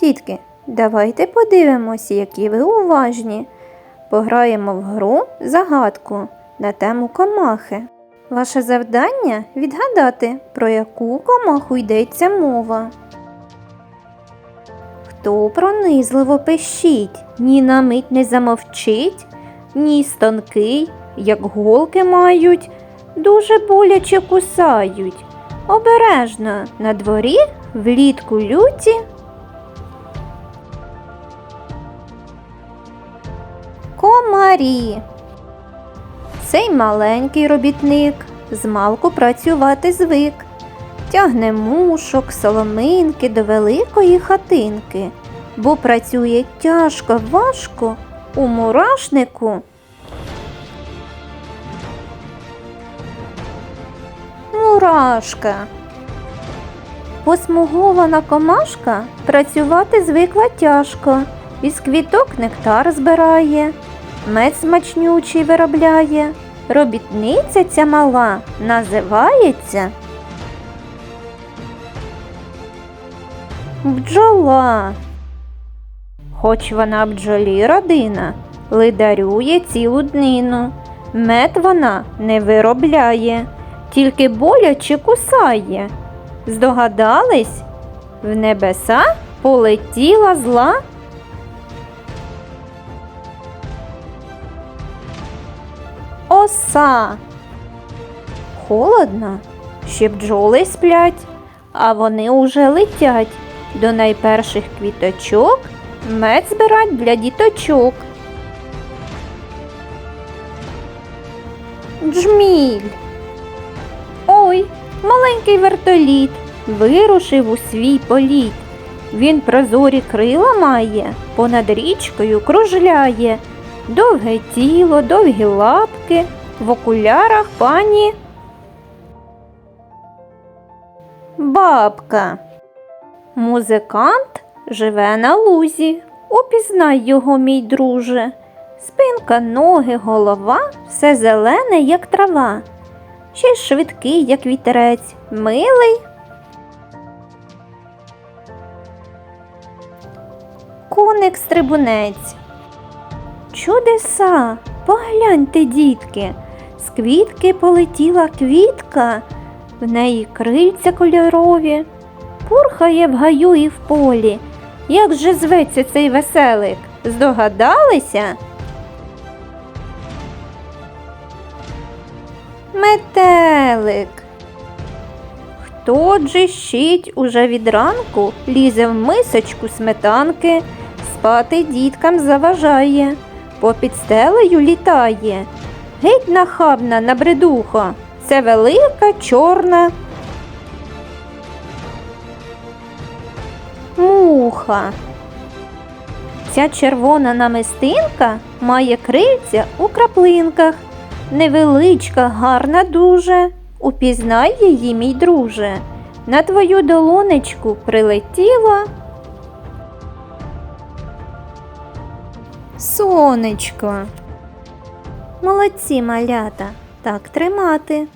Дітки, давайте подивимося, які ви уважні. Пограємо в гру загадку на тему комахи. Ваше завдання відгадати, про яку комаху йдеться мова. Хто пронизливо пищить, ні на мить не замовчить, ніс тонкий, як голки мають, дуже боляче кусають. Обережно на дворі влітку люті. Комарі. Цей маленький робітник змалку працювати звик. Тягне мушок, соломинки до великої хатинки, бо працює тяжко, важко у мурашнику. Мурашка. Посмугована комашка працювати звикла тяжко, із квіток нектар збирає, мед смачнючий виробляє. Робітниця ця мала називається бджола. Хоч вона бджолі родина, лидарює цілу днину. Мед вона не виробляє, тільки боляче кусає. Здогадались? В небеса полетіла зла. Оса. Холодно, ще бджоли сплять, а вони уже летять до найперших квіточок мед збирать для діточок. Джміль. Ой, маленький вертоліт вирушив у свій політ. Він прозорі крила має, понад річкою кружляє. Довге тіло, довгі лапки, в окулярах пані. Бабка. Музикант живе на лузі. Упізнай його, мій друже. Спинка, ноги, голова, все зелене, як трава. Ще й швидкий, як вітерець, милий. Коник стрибунець. Чудеса, погляньте, дітки, з квітки полетіла квітка, в неї крильця кольорові, пурхає в гаю і в полі. Як же зветься цей веселик? Здогадалися? Метелик. Хто джищить уже від ранку, лізе в мисочку сметанки, спати діткам заважає, попід стелею літає. Геть нахабна набридуха, це велика чорна муха. Ця червона намистинка має крильця у краплинках. Невеличка, гарна дуже. Упізнай її, мій друже. На твою долонечку прилетіла. Сонечко. Молодці малята. Так тримати.